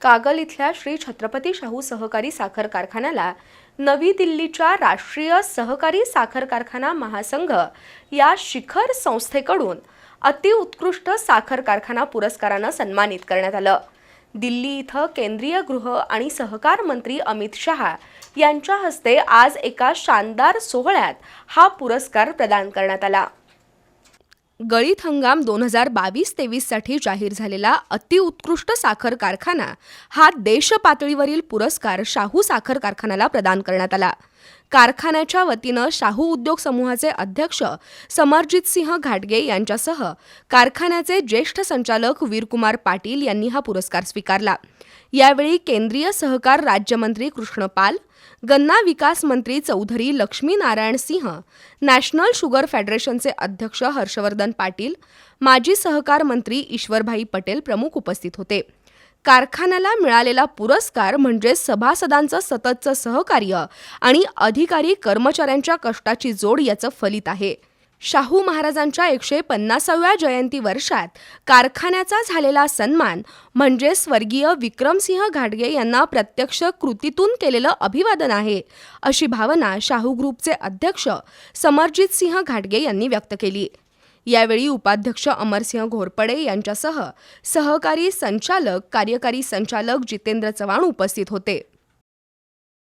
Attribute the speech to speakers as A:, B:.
A: कागल इथल्या श्री छत्रपती शाहू सहकारी साखर कारखान्याला नवी दिल्लीच्या राष्ट्रीय सहकारी साखर कारखाना महासंघ या शिखर संस्थेकडून अतिउत्कृष्ट साखर कारखाना पुरस्कारानं सन्मानित करण्यात आलं. दिल्ली इथं केंद्रीय गृह आणि सहकार मंत्री अमित शहा यांच्या हस्ते आज एका शानदार सोहळ्यात हा पुरस्कार प्रदान करण्यात आला. गळीत हंगाम दोन हजार बावीस तेवीससाठी जाहीर झालेला अतिउत्कृष्ट साखर कारखाना हा देश पातळीवरील पुरस्कार शाहू साखर कारखान्याला प्रदान करण्यात आला. कारखान्याच्या वतीनं शाहू उद्योग समूहाचे अध्यक्ष समरजित सिंह घाटगे यांच्यासह कारखान्याचे ज्येष्ठ संचालक वीरकुमार पाटील यांनी हा पुरस्कार स्वीकारला. यावेळी केंद्रीय सहकार राज्यमंत्री कृष्ण पाल गन्ना विकास मंत्री चौधरी लक्ष्मी नारायण सिंह नॅशनल शुगर फेडरेशनचे अध्यक्ष हर्षवर्धन पाटील माजी सहकार मंत्री ईश्वरभाई पटेल प्रमुख उपस्थित होते. कारखान्याला मिळालेला पुरस्कार म्हणजे सभासदांचं सततचं सहकार्य आणि अधिकारी कर्मचाऱ्यांच्या कष्टाची जोड याचं फलित आहे. शाहू महाराजांच्या एकशे पन्नासाव्या जयंती वर्षात कारखान्याचा झालेला सन्मान म्हणजे स्वर्गीय विक्रमसिंह घाटगे यांना प्रत्यक्ष कृतीतून केलेलं अभिवादन आहे अशी भावना शाहू ग्रुपचे अध्यक्ष समरजित सिंह घाटगे यांनी व्यक्त केली. यावेळी उपाध्यक्ष अमरसिंह घोरपडे यांच्यासह सहकारी संचालक कार्यकारी संचालक जितेंद्र चव्हाण उपस्थित होते.